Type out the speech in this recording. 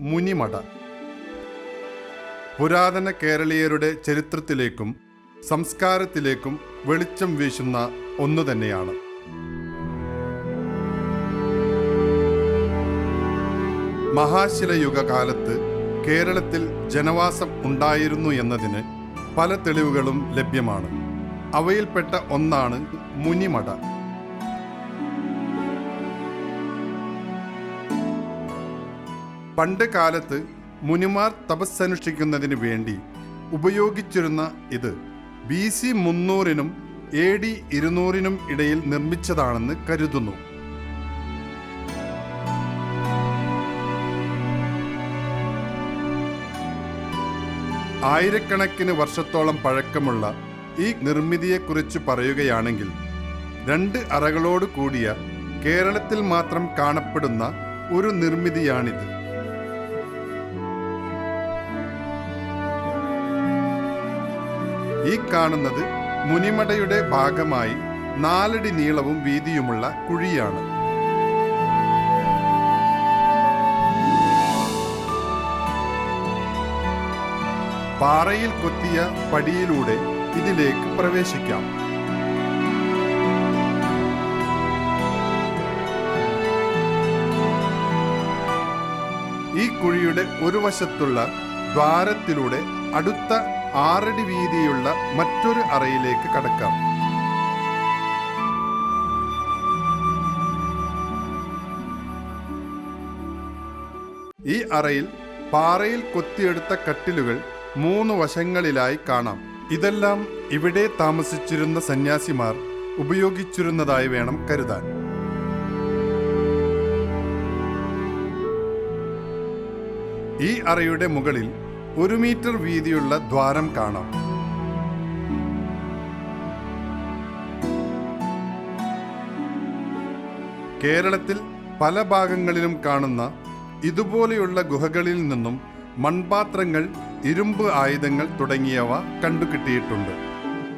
മുനിമട പുരാതന കേരളീയരുടെ ചരിത്രത്തിലേക്കും സംസ്കാരത്തിലേക്കും വെളിച്ചം വീശുന്ന ഒന്നു തന്നെയാണ്. മഹാശിലയുഗ കാലത്ത് കേരളത്തിൽ ജനവാസം ഉണ്ടായിരുന്നു എന്നതിന് പല തെളിവുകളും ലഭ്യമാണ്. അവയിൽപ്പെട്ട ഒന്നാണ് മുനിമട പണ്ട് കാലത്ത് മുനിമാർ തപസ്സനുഷ്ഠിക്കുന്നതിന് വേണ്ടി ഉപയോഗിച്ചിരുന്ന ഇത് ബി സി മുന്നൂറിനും എ ഡി ഇരുന്നൂറിനും ഇടയിൽ നിർമ്മിച്ചതാണെന്ന് കരുതുന്നു. ആയിരക്കണക്കിന് വർഷത്തോളം പഴക്കമുള്ള ഈ നിർമ്മിതിയെക്കുറിച്ച് പറയുകയാണെങ്കിൽ രണ്ട് അറകളോട് കൂടിയ കേരളത്തിൽ മാത്രം കാണപ്പെടുന്ന ഒരു നിർമ്മിതിയാണിത്. ഈ കാണുന്നത് മുനിമടയുടെ ഭാഗമായി നാലടി നീളവും വീതിയുമുള്ള കുഴിയാണ്. പാറയിൽ കൊത്തിയ പടിയിലൂടെ ഇതിലേക്ക് പ്രവേശിക്കാം. ഈ കുഴിയുടെ ഒരു വശത്തുള്ള ദ്വാരത്തിലൂടെ അടുത്ത ആറടി വീതിയുള്ള മറ്റൊരു അറയിലേക്ക് കടക്കാം. ഈ അറയിൽ പാറയിൽ കൊത്തിയെടുത്ത കട്ടിലുകൾ മൂന്ന് വശങ്ങളിലായി കാണാം. ഇതെല്ലാം ഇവിടെ താമസിച്ചിരുന്ന സന്യാസിമാർ ഉപയോഗിച്ചിരുന്നതായി വേണം കരുതാൻ. ഈ അറയുടെ മുകളിൽ ഒരു മീറ്റർ വീതിയുള്ള ദ്വാരം കാണാം. കേരളത്തിൽ പല ഭാഗങ്ങളിലും കാണുന്ന ഇതുപോലെയുള്ള ഗുഹകളിൽ നിന്നും മൺപാത്രങ്ങൾ ഇരുമ്പ് ആയുധങ്ങൾ തുടങ്ങിയവ കണ്ടുകിട്ടിയിട്ടുണ്ട്.